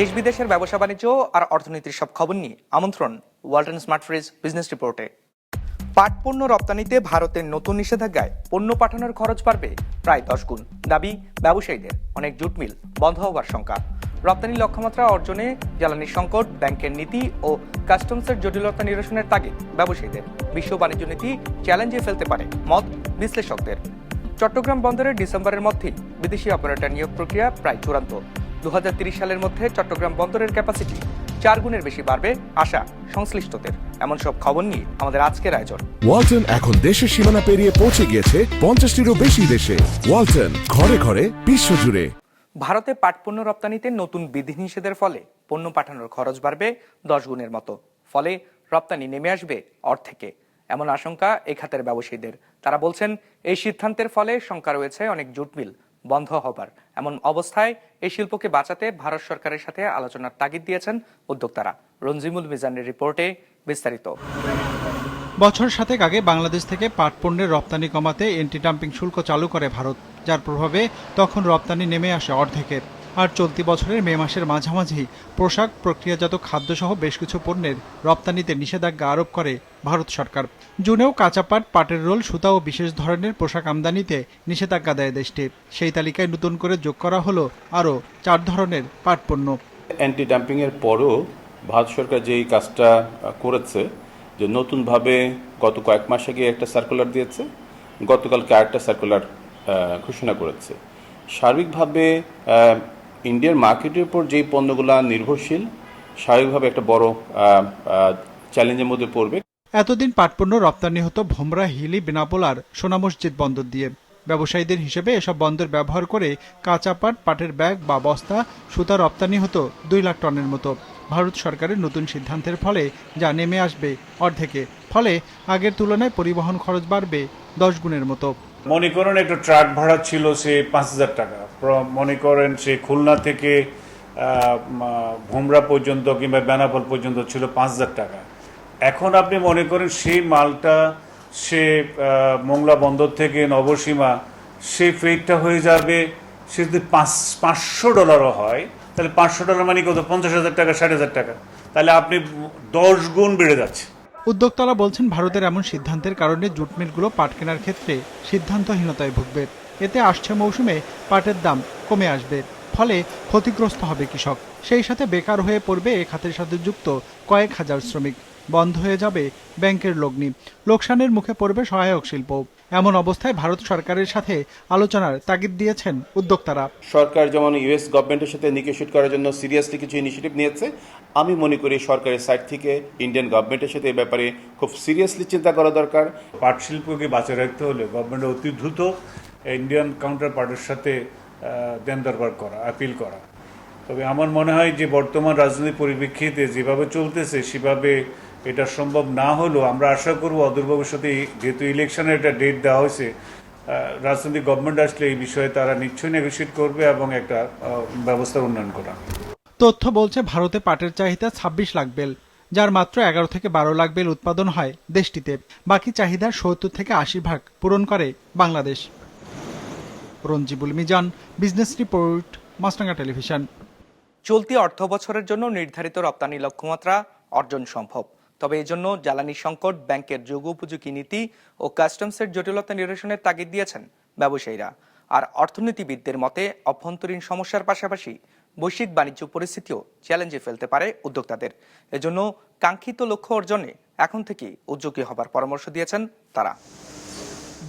দেশ বিদেশের ব্যবসা বাণিজ্য আর অর্থনীতির সব খবর নিয়ে আমন্ত্রণ ওয়ালটন স্মার্ট ফ্রিজ বিজনেস রিপোর্টে। পাট পণ্য রপ্তানিতে ভারতের নতুন নিষেধাজ্ঞায় পণ্য পাঠানোর খরচ বাড়বে প্রায় দশ গুণ। দাবি, ব্যবসায়ীদের। অনেক জুট মিল বন্ধ হওয়ার শঙ্কা। রপ্তানি লক্ষ্যমাত্রা অর্জনে জ্বালানি সংকট, ব্যাংকের নীতি ও কাস্টমসের জটিলতা নিরসনের তাগিদ ব্যবসায়ীদের। বিশ্ব বাণিজ্য নীতি চ্যালেঞ্জে ফেলতে পারে মত বিশ্লেষকদের। চট্টগ্রাম বন্দরের ডিসেম্বরের মধ্যেই বিদেশি অপারেটর নিয়োগ প্রক্রিয়া প্রায় চূড়ান্ত। দু সালের মধ্যে চট্টগ্রাম বন্দরের ক্যাপাসিটি চার গুণের বেশি বাড়বে আশা সংশ্লিষ্টদের। এমন সব খবর নিয়ে আমাদের আজকের আয়োজন। ওয়ালটন এখন দেশের সীমানা পেরিয়ে পৌঁছে গিয়েছে পঞ্চাশটিরও বেশি দেশে। ওয়ালটন ঘরে ঘরে বিশ্বজুড়ে ভারতে পাট পণ্য রপ্তানিতে নতুন বিধিনিষেধের ফলে পণ্য পাঠানোর খরচ বাড়বে দশ গুণের মতো। ফলে রপ্তানি নেমে আসবে অর্ধেকে। এমন আশঙ্কা এই খাতের ব্যবসায়ীদের। তারা বলছেন এই সিদ্ধান্তের ফলে শঙ্কা রয়েছে অনেক জুট মিল বন্ধ হবার। এমন অবস্থায় এই শিল্পকে বাঁচাতে ভারত সরকারের সাথে আলোচনার তাগিদ দিয়েছেন উদ্যোক্তারা। রঞ্জিমুল মিজানের রিপোর্টে বিস্তারিত। বছর সাতেক আগে বাংলাদেশ থেকে পাট পণ্যের রপ্তানি কমাতে এন্টি ডাম্পিং শুল্ক চালু করে ভারত, যার প্রভাবে তখন রপ্তানি নেমে আসে অর্ধেকের। আর চলতি বছরের মে মাসের মাঝামাঝি পোশাক, প্রক্রিয়াজাত খাদ্যসহ বেশ কিছু পণ্যের রপ্তানিতে নিষেধাজ্ঞা আরোপ করে ভারত সরকার। জুনেও কাঁচা পাট পাটের রোল, সুতা ও বিশেষ ধরনের পোশাক আমদানিতে নিষেধাজ্ঞা দেয় দেশটি। সেই তালিকায় নতুন করে যোগ করা হলো আরও চার ধরনের পাট পণ্য। অ্যান্টি ডাম্পিংয়ের পরও ভারত সরকার যেই কাজটা করেছে, যে নতুনভাবে গত কয়েক মাস আগে একটা সার্কুলার দিয়েছে, গতকালকে আরেকটা সার্কুলার ঘোষণা করেছে। সার্বিকভাবে ইন্ডিয়ার মার্কেটের উপর যেই পণ্যগুলো নির্ভরশীল স্বাভাবিকভাবে একটা বড় চ্যালেঞ্জের মধ্যে পড়বে। এতদিন পাটপণ্য রপ্তানি হতো ভোমরা হিলি বেনাপোল আর সোনা মসজিদ বন্দর দিয়ে। ব্যবসায়ীদের হিসেবে এসব বন্দর ব্যবহার করে কাঁচা পাট পাটের ব্যাগ বা বস্তা সুতা রপ্তানি হতো দুই লাখ টনের মতো। ভারত সরকারের নতুন সিদ্ধান্তের ফলে যা নেমে আসবে অর্ধেকে। ফলে আগের তুলনায় পরিবহন খরচ বাড়বে দশ গুণের মতো। মনে করেন একটা ট্রাক ভাড়া ছিল সে পাঁচ হাজার টাকা। মনে করেন সে খুলনা থেকে ভুমরা পর্যন্ত কিংবা বেনাপল পর্যন্ত ছিল পাঁচ হাজার টাকা। এখন আপনি মনে করেন সেই মালটা, সে মোংলা বন্দর থেকে নবসীমা, সেই ফ্রেটটা হয়ে যাবে, সে যদি পাঁচ, পাঁচশো ডলারও হয়, তাহলে পাঁচশো ডলার মানে কত? পঞ্চাশ হাজার টাকা, ষাট হাজার টাকা। তাহলে আপনি দশ গুণ বেড়ে যাচ্ছে। উদ্যোক্তারা বলছেন, ভারতের এমন সিদ্ধান্তের কারণে জুট মিলগুলো পাট কেনার ক্ষেত্রে সিদ্ধান্তহীনতায় ভুগবে। এতে আসছে মৌসুমে পাটের দাম কমে আসবে ফলে ক্ষতিগ্রস্ত হবে কৃষক। সেই সাথে বেকার হয়ে পড়বে এ খাতের সাথে যুক্ত কয়েক হাজার শ্রমিক। বন্ধ হয়ে যাবে ব্যাংকের লগ্নি। লোকসানের মুখে পড়বে সহায়ক শিল্প। এমন অবস্থায় ভারত সরকারের সাথে আলোচনার তাগিদ দিয়েছেন উদ্যোক্তারা। সরকার যেমন ইউএস গভর্নমেন্টের সাথে নিগোশিয়েট করার জন্য সিরিয়াসলি কিছু ইনিশিয়েটিভ নিয়েছে আমি মনে করি সরকারের সাইড থেকে ইন্ডিয়ান গভর্নমেন্টের সাথে এ ব্যাপারে খুব সিরিয়াসলি চিন্তা করা দরকার। পাট শিল্পকে বাঁচিয়ে রাখতে হলে গভর্নমেন্ট অতি দ্রুত ইন্ডিয়ান কাউন্টার পার্টের সাথে দেন দরবার করা আপিল করা। তবে আমার মনে হয় যে বর্তমান রাজনৈতিক পরিপ্রেক্ষিতে যেভাবে চলতেছে, সেভাবে এটা সম্ভব না হলেও আমরা আশা করব অদূর ভবিষ্যতে যেহেতু ইলেকশনের একটা ডেট দেওয়া হয়েছে রাজনৈতিক গভর্নমেন্ট আসলে এই বিষয়ে তারা নিশ্চয়ই নেগোসিয়েট করবে এবং একটা ব্যবস্থার উন্নয়ন করা। তথ্য বলছে, ভারতে পাটের চাহিদা ছাব্বিশ লাখ বেল, যার মাত্র এগারো থেকে বারো লাখ বেল উৎপাদন হয় দেশটিতে। বাকি চাহিদার সত্তর থেকে আশি ভাগ পূরণ করে Bangladesh. Ranjibul Mizan business report Maasranga television. চলতি অর্থ বছরের জন্য নির্ধারিত রপ্তানি লক্ষ্যমাত্রা অর্জন সম্ভব। তবে এজন্য জ্বালানি সংকট ব্যাংকের যোগ উপযোগী নীতি ও কাস্টমসের জটিলতা নিরসনের তাগিদ দিয়েছেন ব্যবসায়ীরা। আর অর্থনীতিবিদদের মতে অভ্যন্তরীণ সমস্যার পাশাপাশি বৈশ্বিক বাণিজ্য পরিস্থিতিও চ্যালেঞ্জে ফেলতে পারে উদ্যোক্তাদের। এজন্য কাঙ্ক্ষিত লক্ষ্য অর্জনে এখন থেকে উদ্যোগী হবার পরামর্শ দিয়েছেন তারা।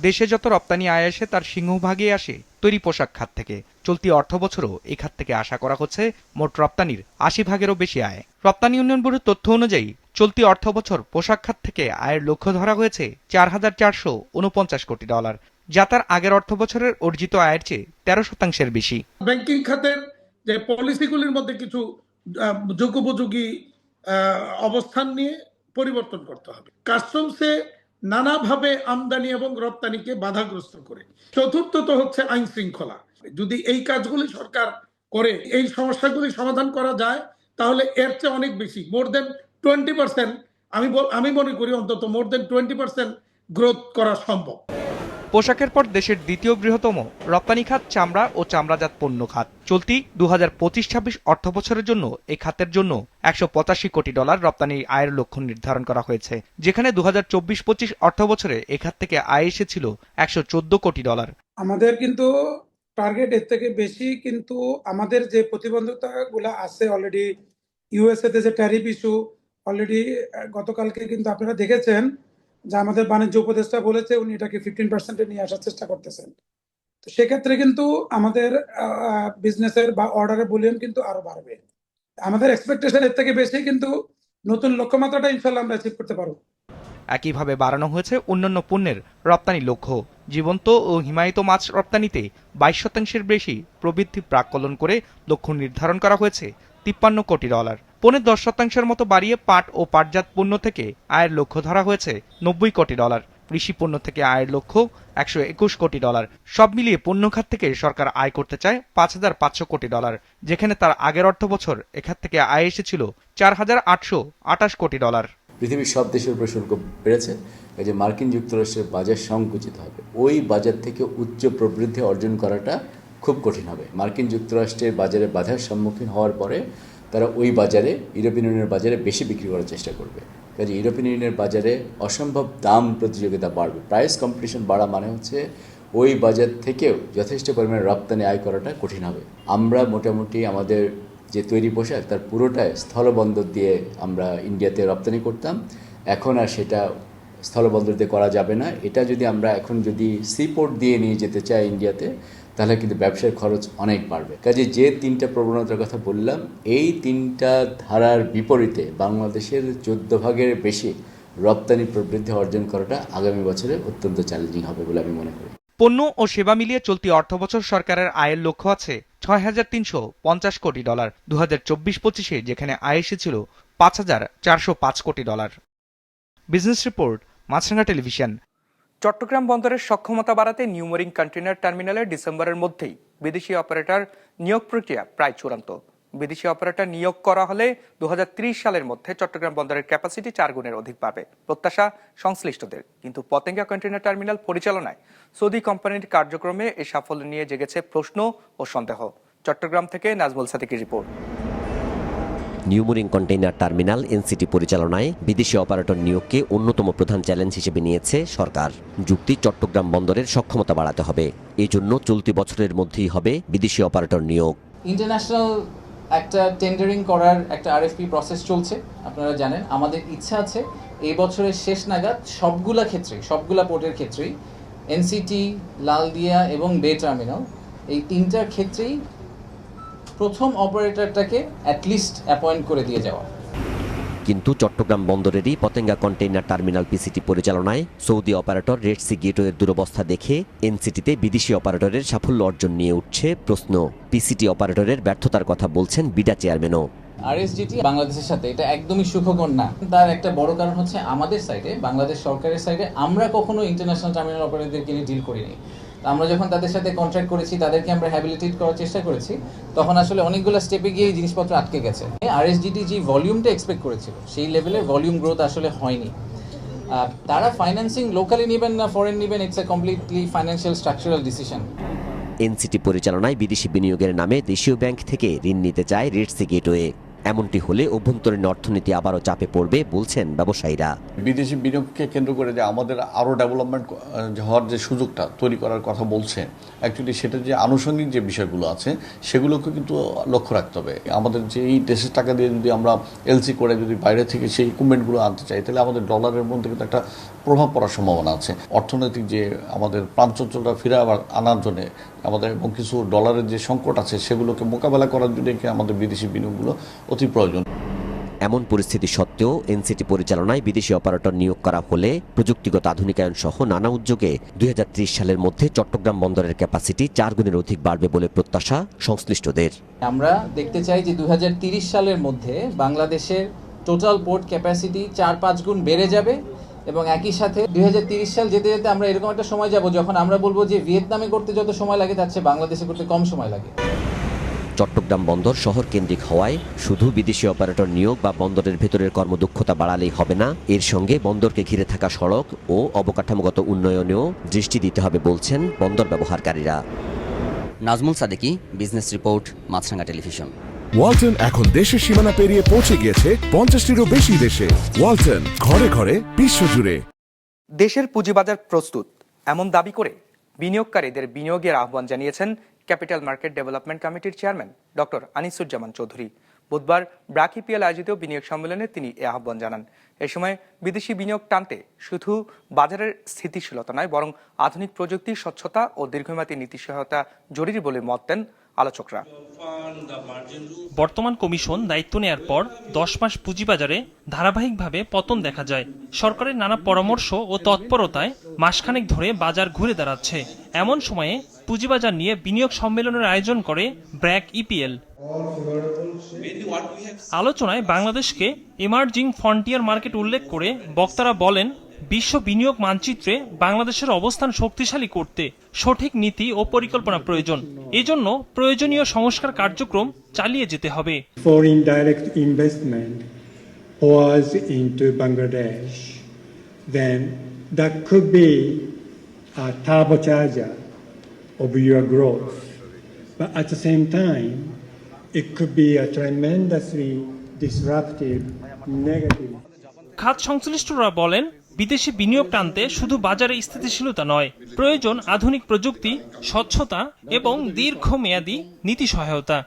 দেশে যত রপ্তানি আয় আসে তার সিংহভাগই আসে তৈরি পোশাক খাত থেকে। চলতি অর্থ বছরও এই খাত থেকে আশা করা হচ্ছে মোট রপ্তানির আশি ভাগেরও বেশি আয়। রপ্তানি উন্নয়ন ব্যুরোর তথ্য অনুযায়ী, চলতি অর্থ বছর পোশাক খাত থেকে আয়ের লক্ষ্য ধরা হয়েছে চার হাজার চারশো উনপঞ্চাশ কোটি ডলার, যা তার আগের অর্থ বছরের অর্জিত আয়ের চেয়ে তেরো শতাংশের বেশি। ব্যাংকিং খাতের যে পলিসিগুলির মধ্যে কিছু যোগ্যোপযোগী অবস্থান নিয়ে পরিবর্তন করতে হবে। কাস্টমসে নানাভাবে আমদানি এবং রপ্তানিকে বাধাগ্রস্ত করে। চতুর্থত হচ্ছে আইন শৃঙ্খলা। যদি এই কাজগুলি সরকার করে, এই সমস্যাগুলি সমাধান করা যায়, তাহলে এর চেয়ে অনেক বেশি। মোর দেন টোয়েন্টি পার্সেন্ট আমি আমি মনে করি অন্তত more than twenty percent growth করা সম্ভব। পোশাকের পর দেশের দ্বিতীয় বৃহত্তম রপ্তানি খাত চামড়া ও চামড়াজাত পণ্য খাত। চলতি দু হাজার পঁচিশ ছাব্বিশ অর্থ বছরের জন্য এই খাতের জন্য একশো পঁচাশি কোটি ডলার রপ্তানি আয়ের লক্ষ্য নির্ধারণ করা হয়েছে, যেখানে দু হাজার চব্বিশ পঁচিশ অর্থ বছরে এ খাত থেকে আয় এসেছিল একশো চোদ্দ কোটি ডলার। আমাদের কিন্তু টার্গেট এর থেকে বেশি কিন্তু আমাদের যে প্রতিবন্ধকতা গুলা আছে অলরেডি ইউএসএ তে যে ট্যারিফ ইস্যু অলরেডি গতকালকে কিন্তু আপনারা দেখেছেন যে আমাদের বাণিজ্য উপদেষ্টা বলেছে, উনি এটাকে ফিফটিন পার্সেন্টে নিয়ে আসার চেষ্টা করতেছেন। তো সেক্ষেত্রে কিন্তু আমাদের বিজনেসের বা অর্ডারের ভলিউম কিন্তু আরও বাড়বে। আমাদের এক্সপেকটেশন এর থেকে বেশি কিন্তু নতুন লক্ষ্যমাত্রাটা ইনশাল্লাহ আমরা অ্যাচিভ করতে পারব। একইভাবে বাড়ানো হয়েছে অন্যান্য পণ্যের রপ্তানি লক্ষ্য। জীবন্ত ও হিমায়িত মাছ রপ্তানিতে বাইশ শতাংশের বেশি প্রবৃদ্ধি প্রাক্কলন করে লক্ষ্য নির্ধারণ করা হয়েছে তিপ্পান্ন কোটি ডলার। পৌনে দশ শতাংশের মতো বাড়িয়ে পাট ও পাটজাত পণ্য থেকে আয়ের লক্ষ্য ধরা হয়েছে নব্বই কোটি ডলার। কৃষি পণ্য থেকে আয়ের লক্ষ্য একশো একুশ কোটি ডলার। সব মিলিয়ে পণ্য খাত থেকে সরকার আয় করতে চায় পাঁচ হাজার পাঁচশো কোটি ডলার, যেখানে তার আগের অর্থ বছর এখান থেকে আয় এসেছিল চার হাজার আটশো আটাশ কোটি ডলার। পৃথিবীর সব দেশের উপরে শুল্ক বেড়েছে। যে মার্কিন যুক্তরাষ্ট্রের বাজার সংকুচিত হবে। ওই বাজার থেকে উচ্চ প্রবৃদ্ধি অর্জন করাটা খুব কঠিন হবে। মার্কিন যুক্তরাষ্ট্রের বাজারে বাধার সম্মুখীন হওয়ার পরে তারা ওই বাজারে, ইউরোপিয়ান ইউনিয়নের বাজারে বেশি বিক্রি করার চেষ্টা করবে। কাজে ইউরোপিয়ান ইউনিয়নের বাজারে অসম্ভব দাম প্রতিযোগিতা বাড়বে। প্রাইস কম্পিটিশন বাড়া মানে হচ্ছে ওই বাজার থেকেও যথেষ্ট পরিমাণে রপ্তানি আয় করাটা কঠিন হবে। আমরা মোটামুটি আমাদের যে তৈরি পোশাক, তার পুরোটাই স্থলবন্দর দিয়ে আমরা ইন্ডিয়াতে রপ্তানি করতাম। এখন আর সেটা স্থলবন্দর দিয়ে করা যাবে না। এটা যদি আমরা এখন যদি সিপোর্ট দিয়ে নিয়ে যেতে চাই ইন্ডিয়াতে তাহলে কিন্তু ব্যবসার খরচ অনেক বাড়বে। কাজে যে তিনটা প্রবণতার কথা বললাম, এই তিনটা ধারার বিপরীতে বাংলাদেশের চোদ্দ ভাগের বেশি রপ্তানি প্রবৃদ্ধি অর্জন করাটা আগামী বছরে অত্যন্ত চ্যালেঞ্জিং হবে বলে আমি মনে করি। পণ্য ও সেবা মিলিয়ে চলতি অর্থবছর সরকারের আয়ের লক্ষ্য আছে ছয় হাজার তিনশো পঞ্চাশ কোটি ডলার দু হাজার চব্বিশ পঁচিশে যেখানে আয় এসেছিল পাঁচ হাজার চারশো পাঁচ কোটি dollar. Business report Maasranga television. Chattogram বন্দরের সক্ষমতা বাড়াতে নিউমোরিং কন্টেনার টার্মিনালে ডিসেম্বরের মধ্যেই বিদেশি অপারেটর নিয়োগ প্রক্রিয়া প্রায় চূড়ান্ত। বিদেশি অপারেটর নিয়োগ করা হলে দু হাজার ত্রিশ সালের মধ্যে চট্টগ্রাম বন্দরের ক্যাপাসিটি চার গুণের অধিক পাবে। প্রত্যাশা সংশ্লিষ্টদের। কিন্তু পতেঙ্গা কন্টেনার টার্মিনাল পরিচালনায় সৌদি কোম্পানির কার্যক্রমে এ সাফল্য নিয়ে জেগেছে প্রশ্ন ও সন্দেহ। চট্টগ্রাম থেকে নাজমুল সাদিকের report. New Mooring container terminal NCT পরিচালনায় বিদেশি অপারেটর নিয়োগকে অন্যতম প্রধান চ্যালেঞ্জ হিসেবে নিয়েছে সরকার। যুক্তি চট্টগ্রাম বন্দরের সক্ষমতা বাড়াতে হবে। এজন্য চলতি বছরের মধ্যেই হবে বিদেশি অপারেটর নিয়োগ। ইন্টারন্যাশনাল একটা টেন্ডারিং করার একটা আরএফপি প্রসেস চলছে, আপনারা জানেন। আমাদের ইচ্ছা আছে এই বছরের শেষ নাগাদ সবগুলা ক্ষেত্রে সবগুলা পোর্টের ক্ষেত্রেই এনসিটি, লালদিয়া এবং বে টার্মিনাল এই তিনটার ক্ষেত্রেই প্রথম অপারেটরটাকে অ্যাটলিস্ট অ্যাপয়েন্ট করে দিয়ে যাওয়া। কিন্তু চট্টগ্রাম বন্দরেরই পতেঙ্গা কন্টেইনার টার্মিনাল পিসিটি পরিচালনায় সৌদি অপারেটর রেড সি গেটওয়ের দুরবস্থা দেখে এনসিটিতে বিদেশি অপারেটরের সাফল্য অর্জন নিয়ে উঠছে প্রশ্ন। পিসিটি অপারেটরের ব্যর্থতার কথা বলছেন বিডা চেয়ারম্যানও। আরএসডিটি বাংলাদেশের সাথে এটা একদমই সুখকর না। তার একটা বড় কারণ হচ্ছে আমাদের সাইডে বাংলাদেশ সরকারের সাইডে আমরা কখনো ইন্টারন্যাশনাল টার্মিনাল অপারেটরদেরকে নিয়ে ডিল করিনি। আমরা যখন তাদের সাথে কন্ট্রাক্ট করেছি, তাদেরকে আমরা হ্যাবিলিটেট করার চেষ্টা করেছি, তখন আসলে অনেকগুলো স্টেপে গিয়ে জিনিসপত্র আটকে গেছে। আর আরএসডিটি যে ভলিউমটা এক্সপেক্ট করেছিল, সেই লেভেলের ভলিউম গ্রোথ আসলে হয়নি। তারা ফাইন্যান্সিং লোকালি নেবেন না ফরেন নেবেন it's a completely financial structural decision NCT পরিচালনায় বিদেশি বিনিয়োগের নামে দেশীয় ব্যাংক থেকে ঋণ নিতে চায় রেড সি গেটওয়ে এমনটি হলে অভ্যন্তরীণ অর্থনীতি আবারও চাপে পড়বে বলছেন ব্যবসায়ীরা। বিদেশি বিনিয়োগকে কেন্দ্র করে যে আমাদের আরও ডেভেলপমেন্ট হওয়ার যে সুযোগটা তৈরি করার কথা বলছে অ্যাকচুয়ালি সেটা যে আনুষঙ্গিক যে বিষয়গুলো আছে, সেগুলোকে কিন্তু লক্ষ্য রাখতে হবে। আমাদের যে এই দেশের টাকা দিয়ে যদি আমরা এলসি করে যদি বাইরে থেকে সেই ইকুইপমেন্টগুলো আনতে চাই, তাহলে আমাদের ডলারের মধ্যে কিন্তু একটা প্রভাব পড়ার সম্ভাবনা আছে। অর্থনৈতিক যে আমাদের প্রাণচঞ্চলটা ফিরে আবার আনার জন্য আমাদের এবং কিছু ডলারের যে সংকট আছে সেগুলোকে মোকাবেলা করার জন্য আমাদের বিদেশি বিনিয়োগগুলো অতি প্রয়োজন? এমন পরিস্থিতি সত্ত্বেও এনসিটি পরিচালনায় বিদেশি অপারেটর নিয়োগ করা হলে প্রযুক্তিগত আধুনিকায়ন সহ নানা উদ্যোগে দুই সালের মধ্যে চট্টগ্রাম বন্দরের ক্যাপাসিটি চার গুণের অধিক বাড়বে বলে প্রত্যাশা সংশ্লিষ্টদের। আমরা দেখতে চাই যে দু সালের মধ্যে বাংলাদেশের টোটাল পোর্ট ক্যাপাসিটি চার পাঁচ গুণ বেড়ে যাবে। এবং একই সাথে দুই সাল যেতে যেতে আমরা এরকম একটা সময় যাব যখন আমরা বলব যে ভিয়েতনামে করতে যত সময় লাগে তার চেয়ে বাংলাদেশে করতে কম সময় লাগে। চট্টগ্রাম বন্দর শহর কেন্দ্রিক হওয়ায় শুধু বিদেশি অপারেটর নিয়োগ বা বন্দরের ভেতরের কর্মদক্ষতা বাড়ালেই হবে না এর সঙ্গে বন্দরকে ঘিরে থাকা সড়ক ও অবকাঠামোগত উন্নয়নেও দৃষ্টি দিতে হবে বলছেন বন্দর ব্যবহারকারীরা। Nazmul Sadeki business report Maasranga television. Walton এখন দেশের সীমানা পেরিয়ে পৌঁছে গিয়েছে পঞ্চাশটিরও বেশি দেশে। ওয়ালটন, ঘরে ঘরে, বিশ্বজুড়ে। দেশের পুঁজিবাজার প্রস্তুত। এমন দাবি করে বিনিয়োগকারীদের বিনিয়োগের আহ্বান জানিয়েছেন ক্যাপিটাল মার্কেট ডেভেলপমেন্ট কমিটির চেয়ারম্যান ডক্টর আনিসুজ্জামান চৌধুরী। বুধবার ব্রাকিপিএল আয়োজিত বিনিয়োগ সম্মেলনে তিনি এ আহ্বান জানান। এ সময় বিদেশি বিনিয়োগ টানতে শুধু বাজারের স্থিতিশীলতা নয়, বরং আধুনিক প্রযুক্তি, স্বচ্ছতা ও দীর্ঘমেয়াদী নীতি সহায়তা জরুরি বলে মত দেন আলোচকরা। বর্তমান কমিশন দায়িত্ব নেয়ার পর দশ মাস পুঁজিবাজারে ধারাবাহিকভাবে পতন দেখা যায়। সরকারের নানা পরামর্শ ও তৎপরতায় মাসখানেক ধরে বাজার ঘুরে দাঁড়াচ্ছে। এমন সময়ে পুঁজিবাজার নিয়ে বিনিয়োগ সম্মেলনের আয়োজন করে ব্র্যাক ইপিএল। আলোচনায় বাংলাদেশকে এমার্জিং ফ্রন্টিয়ার মার্কেট উল্লেখ করে বক্তারা বলেন বিশ্ব বিনিয়োগ মানচিত্রে বাংলাদেশের অবস্থান শক্তিশালী করতে সঠিক নীতি ও পরিকল্পনা প্রয়োজন। এজন্য প্রয়োজনীয় সংস্কার কার্যক্রম চালিয়ে যেতে হবে। Foreign direct investment was into Bangladesh then the could be a turbocharger of your growth but at the same time it be a tremendously disruptive negative খাত সংশ্লিষ্টরা বলেন বিদেশি বিনিয়োগ টানতে শুধু বাজারে স্থিতিশীলতা নয় প্রয়োজন আধুনিক প্রযুক্তি স্বচ্ছতা এবং দীর্ঘমেয়াদী নীতি সহায়তা.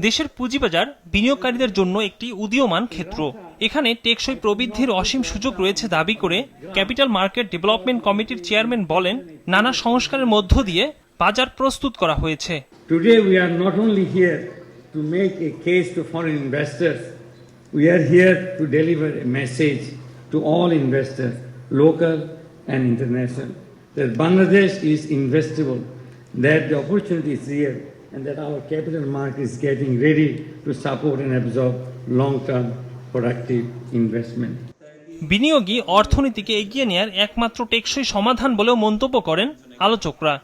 দেশের পুঁজিবাজার বিনিয়োগকারীদের জন্য একটি উদীয়মান ক্ষেত্র এখানে টেকসই প্রবৃদ্ধির অসীম সুযোগ রয়েছে দাবি করে ক্যাপিটাল মার্কেট ডেভেলপমেন্ট কমিটির চেয়ারম্যান বলেন নানা সংস্কারের মধ্য দিয়ে বাজার প্রস্তুত করা হয়েছে। Today we are not only here to make a case foreign investors we are here to deliver a message to all local and international Bangladesh is investable that opportunity is real and that capital market is getting ready to support and absorb long term productive investment বিনিয়োগই অর্থনীতিকে এগিয়ে নেওয়ার একমাত্র টেকসই সমাধান বলেও মন্তব্য করেন আলোচকরা।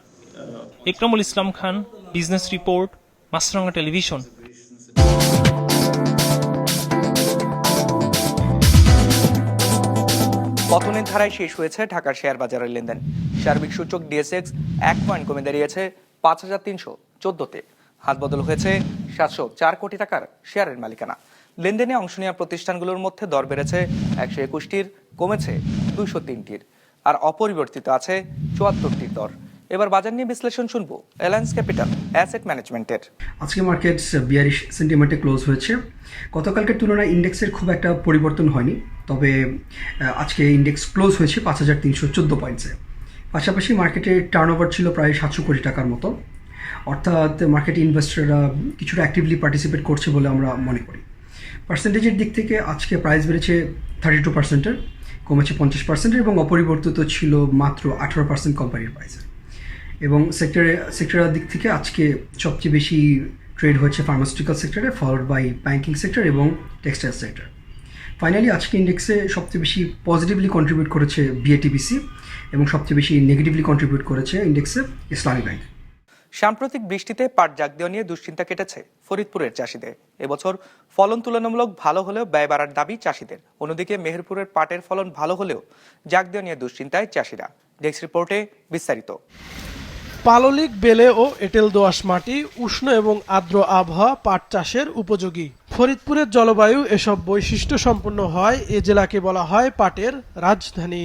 Ikramul Islam Khan, business report, Maasranga television. পতনের ধারায় শেষ হয়েছে ঢাকার শেয়ার বাজারের লেনদেন। সার্বিক সূচক ডিএসএক্স এক পয়েন্ট কমে দাঁড়িয়েছে পাঁচ হাজার তিনশো চোদ্দতে। হাত বদল হয়েছে সাতশো চার কোটি টাকার শেয়ারের মালিকানা। লেনদেনে অংশ নেওয়া প্রতিষ্ঠানগুলোর মধ্যে দর বেড়েছে একশো একুশটির, কমেছে দুইশো তিনটির। আর অপরিবর্তিত আছে চুয়াত্তরটির দর। এবার বাজার নিয়ে বিশ্লেষণ শুনব। অ্যালায়েন্স ক্যাপিটাল অ্যাসেট ম্যানেজমেন্টের আজকে মার্কেট বিয়ারিশ সেন্টিমেন্টে ক্লোজ হয়েছে। গতকালকের তুলনায় ইন্ডেক্সের খুব একটা পরিবর্তন হয়নি, তবে আজকে ইন্ডেক্স ক্লোজ হয়েছে পাঁচ হাজার তিনশো চোদ্দ পয়েন্টসে পাশাপাশি মার্কেটে টার্ন ওভার ছিল প্রায় সাতশো কোটি টাকার মতো। অর্থাৎ মার্কেটে ইনভেস্টররা কিছুটা অ্যাক্টিভলি পার্টিসিপেট করছে বলে আমরা মনে করি। পার্সেন্টেজের দিক থেকে আজকে প্রাইস বেড়েছে থার্টি টু পার্সেন্টের কমেছে পঞ্চাশ পার্সেন্টের এবং অপরিবর্তিত ছিল মাত্র আঠারো পার্সেন্ট কোম্পানির প্রাইসে এবং সেক্টরে সেক্টরের দিক থেকে আজকে সবচেয়ে বেশি ট্রেড হয়েছে ফার্মাসিউটিক্যাল সেক্টরে ফলোড বাই ব্যাঙ্কিং সেক্টর এবং টেক্সটাইল সেক্টর ফাইনালি আজকে ইন্ডেক্সে সবচেয়ে বেশি পজিটিভলি কন্ট্রিবিউট করেছে বিএটিবিসি এবং সবচেয়ে বেশি নেগেটিভলি কন্ট্রিবিউট করেছে ইন্ডেক্সে ইসলামী ব্যাংক সাম্প্রতিক বৃষ্টিতে পাট জাগ দেওয়া নিয়ে দুশ্চিন্তা কেটেছে ফরিদপুরের চাষিদের। এবছর ফলন তুলনামূলক ভালো হলেও ব্যয় বাড়ার দাবি চাষিদের। অন্যদিকে মেহেরপুরের পাটের ফলন ভালো হলেও জাগ দেওয়া নিয়ে দুশ্চিন্তায় চাষিরা। ডেস্ক রিপোর্টে বিস্তারিত। পাললিক, বেলে ও এঁটেল দোআঁশ মাটি, উষ্ণ এবং আর্দ্র আবহাওয়া, পাট চাষের উপযোগী। ফরিদপুরের জলবায়ু এসব বৈশিষ্ট্য সম্পন্ন হয়, এ জেলাকে বলা হয় পাটের রাজধানী।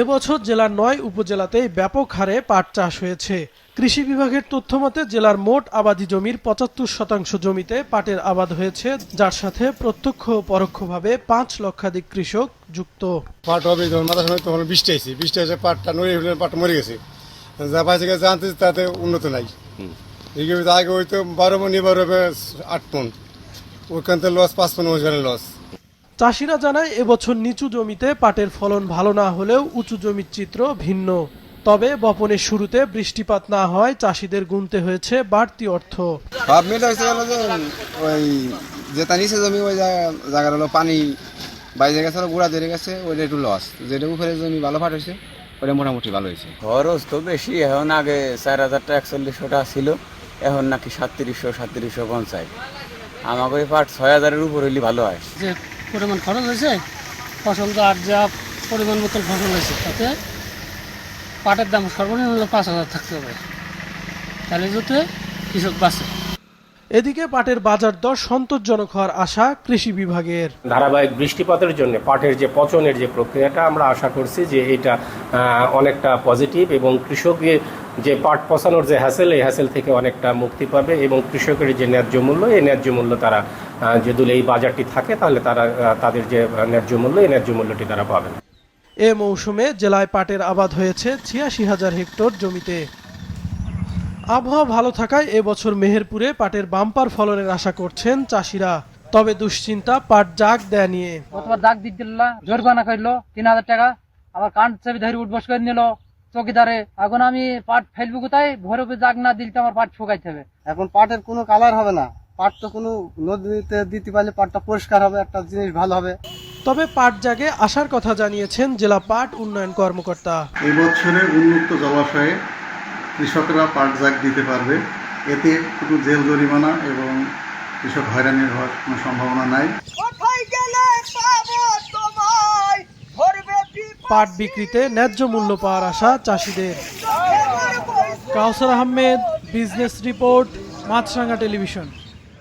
এবছর জেলার নয় উপজেলাতেই ব্যাপক হারে পাট চাষ হয়েছে। কৃষি বিভাগের তথ্য মতে, জেলার মোট আবাদি জমির পঁচাত্তর শতাংশ জমিতে পাটের আবাদ হয়েছে, যার সাথে প্রত্যক্ষ ও পরোক্ষভাবে পাঁচ লক্ষাধিক কৃষক যুক্ত। পাট হবে যখন মাথার সময় তখন বৃষ্টি আইছে বৃষ্টি এসে পাটটা নড়ে পাট মরে গেছে। যা পাইছে জানতে তাতে উন্নত নাই। এই আগে হয়তো বারো মন এবার হবে আট মন। ওইখান থেকে লস পাঁচ মন ওইখানে লস চাষিরা জানায় এবছর নিচু জমিতে পাটের ফলন ভালো না হলেও উঁচু জমির চিত্র ভিন্ন। তবে বপনের শুরুতে বৃষ্টিপাত না হয় চাষিদের গুনতে হয়েছে বাড়তি অর্থ। হচ্ছে গেল যে ওই যেটা নিচে জমি ওই জায়গা- জায়গার হলো পানি। বাইরে গেছে গুড়া ধরে গেছে ওইটা একটু লস যেটা উপরে জমি ভালো ফাট হয়েছে। ওটা মোটামুটি ভালো হয়েছে। খরচ তো বেশি এখন আগে চার হাজার টাকা একচল্লিশশো টাকা ছিল এখন নাকি সাতত্রিশশো সাতত্রিশশো পঞ্চাশ। আমাকে ওই পাট ছয় হাজারের উপর হইলে ভালো হয়। যে পরিমাণ খরচ হয়েছে ফসল তো আর যা পরিমাণ মতন ফসল হয়েছে তাতে পাটের দাম সর্বনিম্ন হলো পাঁচ হাজার থাকতে হবে। তাহলে যাতে কৃষক বাঁচে। এদিকে পাটের বাজার দর সন্তোষজনক হওয়ার আশা কৃষি বিভাগের। ধারাবাহিক বৃষ্টিপাতের জন্য পাটের যে পচনের যে প্রক্রিয়াটা আমরা আশা করছি যে এটা অনেকটা পজিটিভ এবং কৃষকের যে পাট পচানোর যে হ্যাসেল এই হ্যাসেল থেকে অনেকটা মুক্তি পাবে এবং কৃষকের যে ন্যায্য মূল্য এই ন্যায্য মূল্য তারা যদি এই বাজারটি থাকে তাহলে তারা তাদের যে ন্যায্য মূল্য এই ন্যায্য মূল্যটি তারা পাবেন। এ মৌসুমে জেলায় পাটের আবাদ হয়েছে ছিয়াশি হাজার হেক্টর জমিতে। আবহাওয়া ভালো থাকায় এবছর মেহেরপুরে পাটের বাম্পার ফলনের আশা করছেন চাষিরা। তবে দুশ্চিন্তা পাট জাগ দেয়া নিয়ে। গতবার দাগ দিক দিল জরিমানা করল তিন হাজার টাকা। আবার কান চেপে ধরে উঠবস করে নিল চৌকিদারে এখন আমি পাট ফেলব কোথায়? ভোরে জাগ না দিলে তো আমার পাট শুকাইতে হবে। এখন পাটের কোনো কালার হবে না। পাট তো কোনো নদীতে দিতে পারলে পাটটা পরিষ্কার হবে একটা জিনিস ভালো হবে। তবে পাট জাগে আসার কথা জানিয়েছেন জেলা পাট উন্নয়ন কর্মকর্তা। এই বছরে উন্মুক্ত জলাশয়ে কৃষকরা পাট জাগ দিতে পারবে। এতে কোনো জেল জরিমানা এবং কৃষক হয়রানির হওয়ার কোনো সম্ভাবনা নাই। পাট বিক্রিতে ন্যায্য মূল্য পাওয়ার আশা চাষিদের। Kausar Ahmed, business report Maasranga television.